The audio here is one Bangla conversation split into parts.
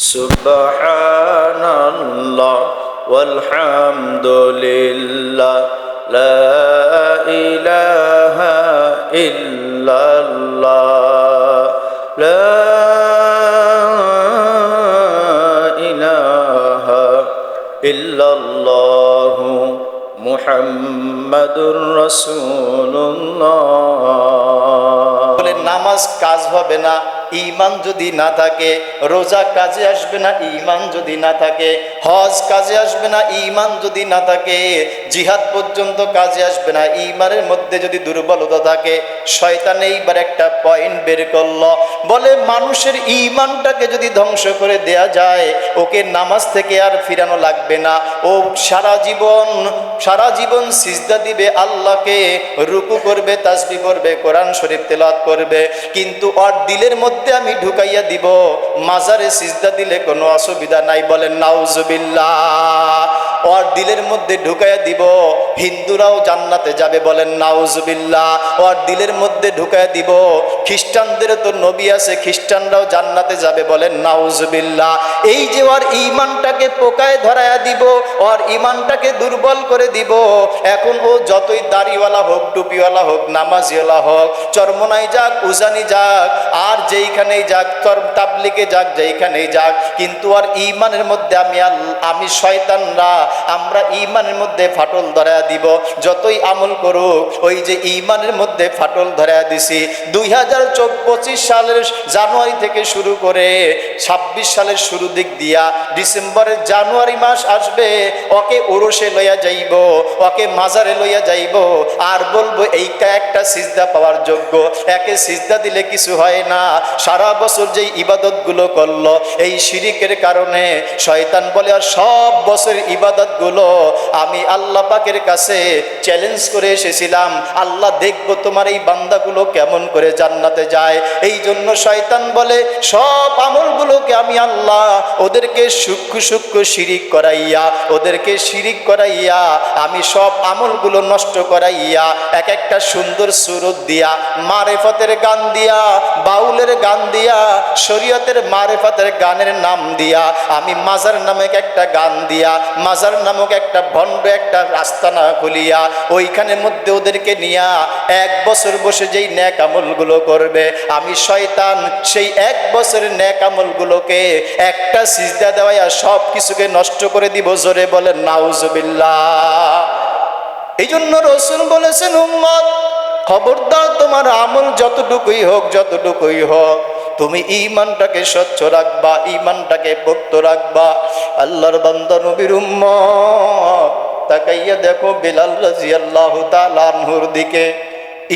سبحان الله والحمد لله لا إله إلا الله لا إله إلا الله محمد رسول الله বলে নামাজ কাজ হবে না ইমান যদি না থাকে, রোজা কাজে আসবে না, ইমান যদি না থাকে, হজ কাজে আসবে না, ইমান যদি না থাকে জিহাদ পর্যন্ত কাজে আসবে না। ইমানের মধ্যে যদি দুর্বলতা থাকে, শয়তান এইবার একটা পয়েন্ট বের করল। বলে মানুষের ইমানটাকে যদি ধ্বংস করে দেয়া যায়, ওকে নামাজ থেকে আর ফিরানো লাগবে না। ও সারা জীবন সারা জীবন সিজদা দিবে আল্লাহকে, রুকু করবে, তাসবি করবে, কোরআন শরীফ তেলাওয়াত করবে। কিন্তু ওর দিলের মধ্যে আমি ঢুকাইয়া দিব, মাজারে সিজদা দিলে কোনো অসুবিধা নাই। বলেন নাউজুবিল্লাহ। ওর দিলের মধ্যে ঢুকাইয়া দিব। হিন্দুরাও জান্নাতে যাবে বলেন, নাউজুবিল্লাহ। ওর দিলের মধ্যে ঢুকাইয়া দিব। খ্রিস্টানদের তো নবী আছে, খ্রিস্টানরাও জান্নাতে যাবে বলেন, নাউজুবিল্লাহ। এই যে ওর ইমানটাকে পোকায় ধরায়া দিব, ওর ইমানটাকে দুর্বল করে দিব। এখন ও যতই দাড়িওয়ালা হোক, টুপিওয়ালা হোক, নামাজিওয়ালা হোক, চরমনাই যাক, উজানি যাক, আর যেইখানেই যাক, তর তাবলিকে যাক, যেইখানেই যাক, কিন্তু আর ইমানের মধ্যে আমি আমি শয়তানরা আমরা ইমানের মধ্যে ফাটল ধরায়া দিব। যতই আমল করুক, ওই যে ইমানের মধ্যে ফাটল ধরায়া দিছি, দুই হাজার পঁচিশ সালের জানুয়ারি থেকে শুরু করে ছাব্বিশ সালের শুরু দিক দিয়া ডিসেম্বরের জানুয়ারি মাস আসবে, ওকে ওরসে লইয়া যাইব, ওকে মাজারে লইয়া যাইব। আর বলব, এইটা একটা সিজদা পাওয়ার যোগ্য। একে সিজদা দিলে কিছু হয় না। সারা বছর যেই ইবাদতগুলো করল, এই শিরিকের কারণে শয়তান বলে, আর সব বছর ইবাদতগুলো আমি আল্লাহ পাকের কাছে চ্যালেঞ্জ করে এসেছিলাম। আল্লাহ দেখব তোমার এই বান্দাগুলো কেমন করে জান্নাতে যায়। এই জন্য শয়তান বলে, সব আমলগুলোকে আমি আল্লাহ ওদেরকে সূক্ষ্ম সূক্ষ্ম শিরিক করাইয়া, ওদেরকে শিরিক করাইয়া, আমি সব আমলগুলো নষ্ট করাইয়া এক একটা সুন্দর সুরত দিয়া, মারেফতের গান দিয়া, বাউলের গান দিয়া, শরীয়তের মারেফতের গানের নাম দিয়া, আমি মাজার নামক একটা গান দিয়া, মাজার নামক একটা ভণ্ড একটা রাস্তা না খুলিয়া ওইখানের মধ্যে ওদেরকে নিয়া এক বছর বসে যেই ন্যাক আমলগুলো করবে। আমি শয়তান, সেই এক বছরের ন্যাক আমলগুলোকে একটা সিজদা দেওয়াইয়া সব কিছুকে নষ্ট করে দিব জোরে বলে নাউজবিল্লাহ। এই জন্য রসুল বলেছেন, উম্মত, খবরদার তোমার আমল যতটুকুই হোক যতটুকুই হোক তুমি ইমানটাকে স্বচ্ছ রাখবা ইমানটাকে ভক্ত রাখবা। আল্লাহর বান্দা নবীর উম্মত, তাকাইয়া দেখো বেলাল আল্লাহ তালানহুর দিকে।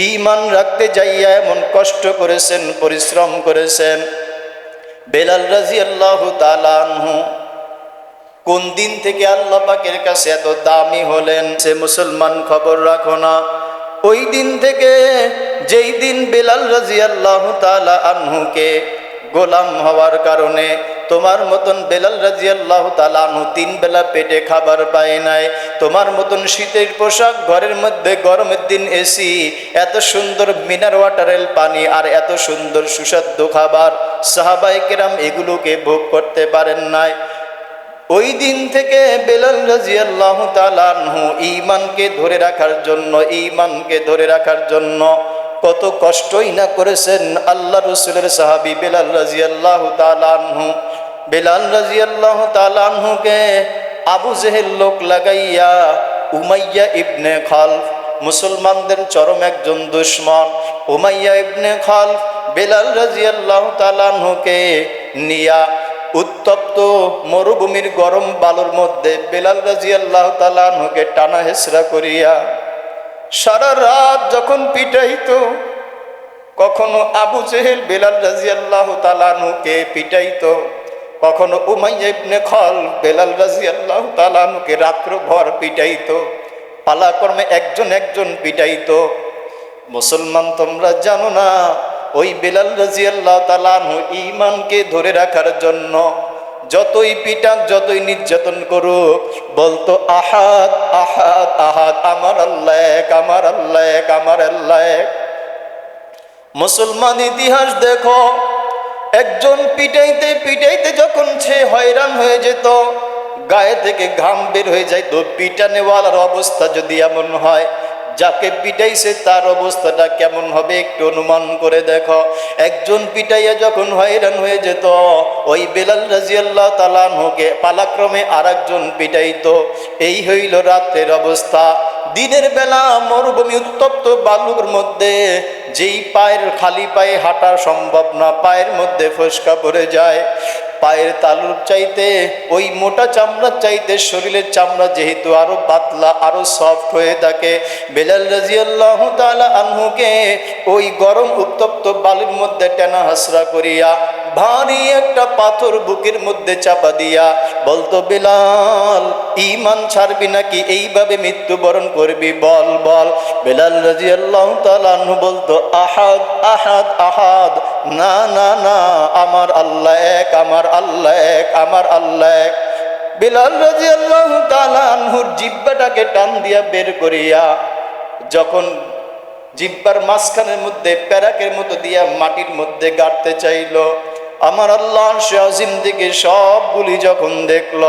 ইমান রাখতে যাইয়া এমন কষ্ট করেছেন, পরিশ্রম করেছেন। বেলাল রাজি আল্লাহ তালানহু কোন দিন থেকে আল্লাহ পাকের কাছে এত দামি হলেন? সে মুসলমান খবর রাখো না। ওই দিন থেকে যেই দিন বেলাল রাজি আল্লাহ তালা আনহুকে গোলাম হওয়ার কারণে তোমার মতন বেলাল রাজি আল্লাহ তালানহু তিন বেলা পেটে খাবার পায় নাই। তোমার মতন শীতের পোশাক ঘরের মধ্যে গরমের দিন এসি এত সুন্দর মিনার ওয়াটারেল পানি আর এত সুন্দর সুস্বাদ্য খাবার সাহাবাই কেরাম এগুলোকে ভোগ করতে পারেন নাই। ওই দিন থেকে বেলাল রাজিয়াল্লাহ তালানহু ইমানকে ধরে রাখার জন্য ইমানকে ধরে রাখার জন্য কত কষ্টই না করেছেন আল্লাহ রসুলের সাহাবি বেলাল রাজিয়াল্লাহ তালানহু বেলাল রাজিয়াল্লাহ তালানহুকে আবু জেহেল লোক লাগাইয়া উমাইয়া ইবনে খালফ, মুসলমানদের চরম একজন দুশ্মন, উমাইয়া ইবনে খালফ বেলাল রাজিয়াল্লাহ তালানহুকে নিয়া উত্তপ্ত মরুভূমির গরম বালুর মধ্যে বেলাল রাজি আল্লাহ তালানহকে টানা হেসরা করিয়া সারা রাত যখন পিটাইত, কখনো আবু জেহেল বেলাল রাজি আল্লাহ তালানুকে পিটাইতো, কখনো উমাইয়া ইবনে খল বেলাল রাজি আল্লাহ তালানুকে রাত্রভর পিটাইত, পালাকর্মে একজন একজন পিটাইত। মুসলমান তোমরা জানো না ওই বেলাল রাজি আল্লাহ তালানহু ইমানকে ধরে রাখার জন্য যতই পিটাক যতই নির্যাতন করুক, বলতো, আহাদ আহাদ আহাদ, আমার আল্লাহ এক, আমার আল্লাহ এক, আমার আল্লাহ এক। মুসলমান ইতিহাস দেখো, একজন পিটাইতে পিটাইতে যখন সে হয়রান হয়ে যেত, গায়ে থেকে ঘাম বের হয়ে যায় তো পিটানেওয়ালার অবস্থা যদি এমন হয় যাকে পিটাইছে তার অবস্থাটা কেমন হবে একটু অনুমান করে দেখো। একজন পিটাইয়া যখন হয়রান হয়ে যেত, ওই বেলাল রাজিয়াল্লাহ তালানহকে পালাক্রমে আর একজন পিটাইতো। এই হইল রাত্রের অবস্থা। দিনের বেলা মরুভূমি উত্তপ্ত বালুর মধ্যে, যেই পায়ের খালি পায়ে হাঁটা সম্ভব না, পায়ের মধ্যে ফসকা পড়ে যায়। পায়ের তালুর চাইতে, ওই মোটা চামড়ার চাইতে শরীরের চামড়া যেহেতু আরও পাতলা, আরও সফট হয়ে থাকে। বেলাল রাজিয়াল্লাহ তাআলা আনহুকে ওই গরম উত্তপ্ত বালির মধ্যে টেনা হাসরা করিয়া ভারী একটা পাথর বুকের মধ্যে চাপা দিয়া, বলতো, বেলাল ইমান ছাড়বি নাকি? এইভাবে মৃত্যুবরণ করবি? বল বল। বেলাল রাজিয়াল্লাহ তাআলা আনহু বলতো, আহাদ আহাদ আহাদ। না না না, আমার আল্লাহ এক, আমার আল্লাহ এক, আমার আল্লাহ এক। বেলাল রাজি আল্লাহ জিব্বাটাকে টান দিয়া বের করিয়া, যখন জিব্বার মাঝখানের মধ্যে প্যারাকের মতো দিয়া মাটির মধ্যে গাড়তে চাইলো আমার আল্লাহ সে আজিম দিকে সবগুলি যখন দেখল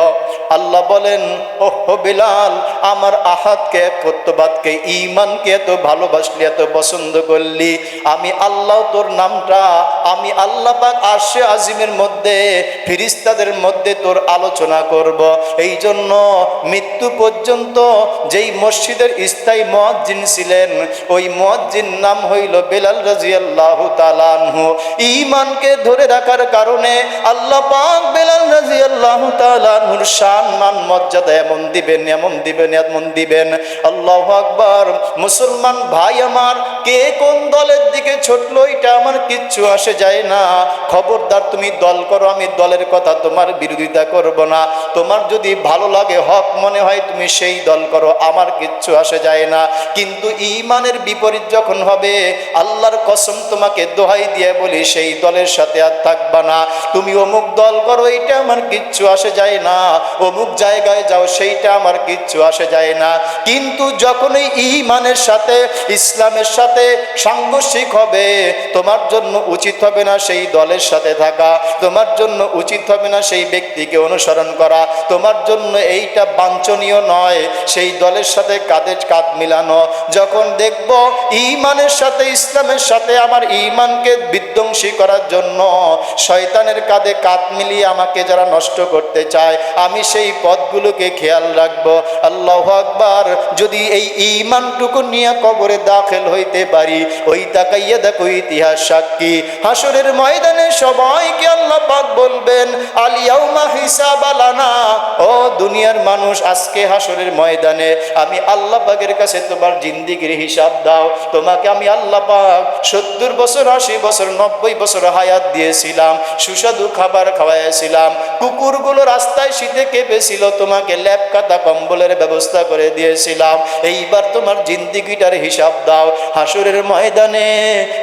আল্লাহ বলেন ওহ বিলাল আমার আহাতকে একত্ববাদকে ইমানকে এত ভালোবাসলি, এত পছন্দ করলি। আমি আল্লাহ তোর নামটা, আমি আল্লাহ পাক আশে আজিমের মধ্যে, ফিরিস্তাদের মধ্যে তোর আলোচনা করব। এই জন্য মৃত্যু পর্যন্ত যেই মসজিদের স্থায়ী মহাজ্জিন ছিলেন, ওই মহাজ্জিন নাম হইল বেলাল রাজিয়াল্লাহ তালানহু ইমানকে ধরে রাখার কারণে আল্লাহ পাক বেলাল রাজিয়াল্লাহ তালানহুর শান, মান, মর্যাদা এমন দিবেন এমন দিবেন এমন দিবেন। আল্লাহ আকবার। মুসলমান ভাই আমার, কে কোন দলের দিকে ছুটলো এটা আমার কিচ্ছু আসে যায় না। খবরদার তুমি দল করো, আমি দলের কথা তোমার বিরোধিতা করব না। তোমার যদি ভালো লাগে, হক মনে হয় তুমি সেই দল করো, আমার কিচ্ছু আসে যায় না। কিন্তু ইমানের বিপরীত যখন হবে, আল্লাহর কসম তোমাকে দোহাই দিয়ে বলি, সেই দলের সাথে আর থাকবা না। তুমি অমুক দল করো এটা আমার কিচ্ছু আসে যায় না। অমুক জায়গায় যাও, সেইটা আমার কিচ্ছু আসে যায় না। কিন্তু যখনই ইমানের সাথে, ইসলামের সাথে সাংঘর্ষিক হবে, তোমার জন্য উচিত হবে না সেই দলের সাথে থাকা, তোমার জন্য উচিত হবে না সেই ব্যক্তিকে অনুসরণ করা। তোমার জন্য এইটা বাঞ্ছনীয় নয়, সেই দলের সাথে কাঁধে কাঁধ মিলানো। যখন দেখব ইমানের সাথে, ইসলামের সাথে আমার ইমানকে বিধ্বংসী করার জন্য শয়তানের কাঁধে কাঁধ মিলিয়ে আমাকে যারা নষ্ট করতে চায়, আমি সেই পথগুলোকে খেয়াল রাখব। আল্লাহ আকবার, যদি এই ইমানটুকু নিয়ে কবরে দাখিল হইতে পারি, ওই তাকাইয়া দেখো ইতিহাস সাক্ষী। হাসরের ময়দানে সবাইকে আল্লাহ পাক বলবেন আলিয়াউমা হিসাব আলানা ও দুনিয়ার মানুষ, আজকে হাসরের ময়দানে আমি আল্লাহ পাকের কাছে তোমার জিন্দিগির হিসাব দাও। তোমাকে আমি আল্লাহ পাক সত্তর বছর, আশি বছর, নব্বই বছর হায়াত দিয়েছিলাম, সুস্বাদু খাবার খাওয়াইছিলাম। কুকুরগুলো রাস্তায় শীতে কেঁপেছিল, তোমাকে ল্যাপ কাতা কম্বলের ব্যবস্থা করে দিয়েছিলাম। এইবার তোমার জিন্দিগিটার হিসাব দাও। হাসুরের ময়দানে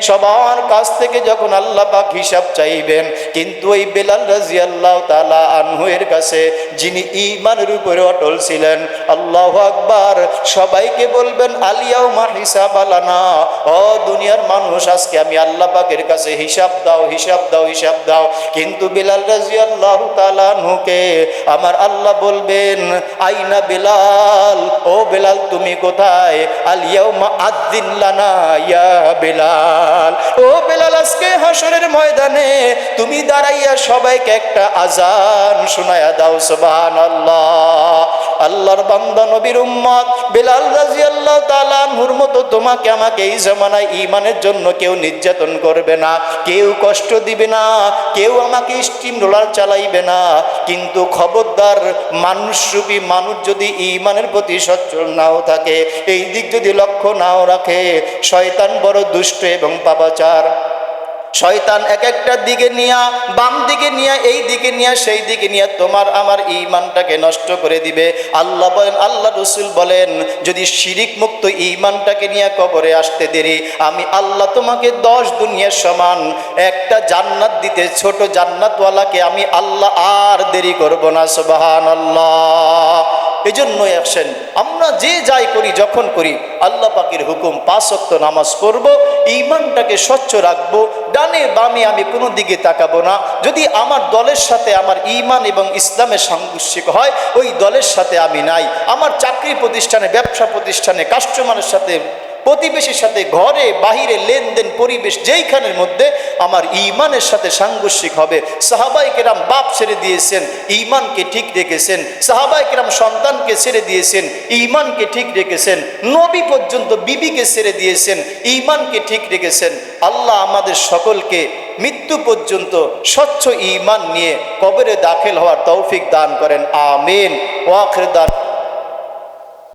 সবার কাছ থেকে যখন আল্লাহ পাক হিসাব চাইবেন, কিন্তু ওই বেলাল রাজি আল্লাহ তালা আনহুয়ের কাছে, যিনি ইমানের উপরে অটল ছিলেন, আল্লাহ আকবার সবাইকে বলবেন আলিয়াও মা হিসাব আলানা ও দুনিয়ার মানুষ, আজকে আমি আল্লাহ পাকের কাছে হিসাব দাও হিসাব দাও হিসাব দাও। কিন্তু বিলাল রাজি আল্লাহ তালানহুকে আমার আল্লাহ বলবেন, আইনা বেলাল ও বেলাল তুমি কোথায়? আলিয়াও মা আদ্দিন লানা ইয়া বেলাল। ও বেলাল আজকে হাসরের ময়দানে তুমি দাঁড়াইয়া সবাইকে একটা আজান শোনায়া দাও সুবহান আল্লাহ আল্লাহর বান্দা নবীর উম্মত বেলাল রাজি আল্লাহ তালানহুর মতো তোমাকে আমাকে এই জামানায় ইমানের জন্য কেউ নির্যাতন করবে না, কেউ কষ্ট দিবে না, কেউ আমাকে স্টিম রোলার চালাইবে না। কিন্তু খবরদার, মানুষরূপী মানুষ যদি ইমানের প্রতি সচ্ছল নাও থাকে, এই দিক যদি লক্ষ্য নাও রাখে, শয়তান বড় দুষ্ট এবং পাপাচার। শয়তান এক একটা দিকে নিয়া, বাম দিকে নিয়ে, এই দিকে নিয়ে, সেই দিকে নিয়ে তোমার আমার ইমানটাকে নষ্ট করে দিবে। আল্লাহ বলেন, আল্লাহ রসুল বলেন, যদি শিরিক মুক্ত ইমানটাকে নিয়ে কবরে আসতে দেরি, আমি আল্লাহ তোমাকে দশ দুনিয়ার সমান, একটা জান্নাত দিতে, ছোট জান্নাতওয়ালাকে আমি আল্লাহ আর দেরি করব না সুবাহান আল্লাহ এজন্যই আসেন। আমরা যে যাই করি, যখন করি, আল্লাহ পাকির হুকুম, পাঁচ ওয়াক্ত নামাজ পড়ব ইমানটাকে স্বচ্ছ রাখব, ডানে বামে আমি কোনো দিকে তাকাবো না। যদি আমার দলের সাথে আমার ইমান এবং ইসলামের সাংঘর্ষিক হয়, ওই দলের সাথে আমি নাই। আমার চাকরি প্রতিষ্ঠানে, ব্যবসা প্রতিষ্ঠানে কাস্টমারের সাথে প্রতিবেশীর সাথে ঘরে, বাহিরে লেনদেন পরিবেশ যেইখানের মধ্যে আমার ইমানের সাথে সাংঘর্ষিক হবে। সাহাবাই কেরাম বাপ ছেড়ে দিয়েছেন, ইমানকে ঠিক রেখেছেন। সাহাবাই কেরাম সন্তানকে ছেড়ে দিয়েছেন, ইমানকে ঠিক রেখেছেন। নবী পর্যন্ত বিবিকে ছেড়ে দিয়েছেন, ইমানকে ঠিক রেখেছেন। আল্লাহ আমাদের সকলকে মৃত্যু পর্যন্ত স্বচ্ছ ইমান নিয়ে কবরে দাখিল হওয়ার তৌফিক দান করেন। আমিন। ওয়াখর দান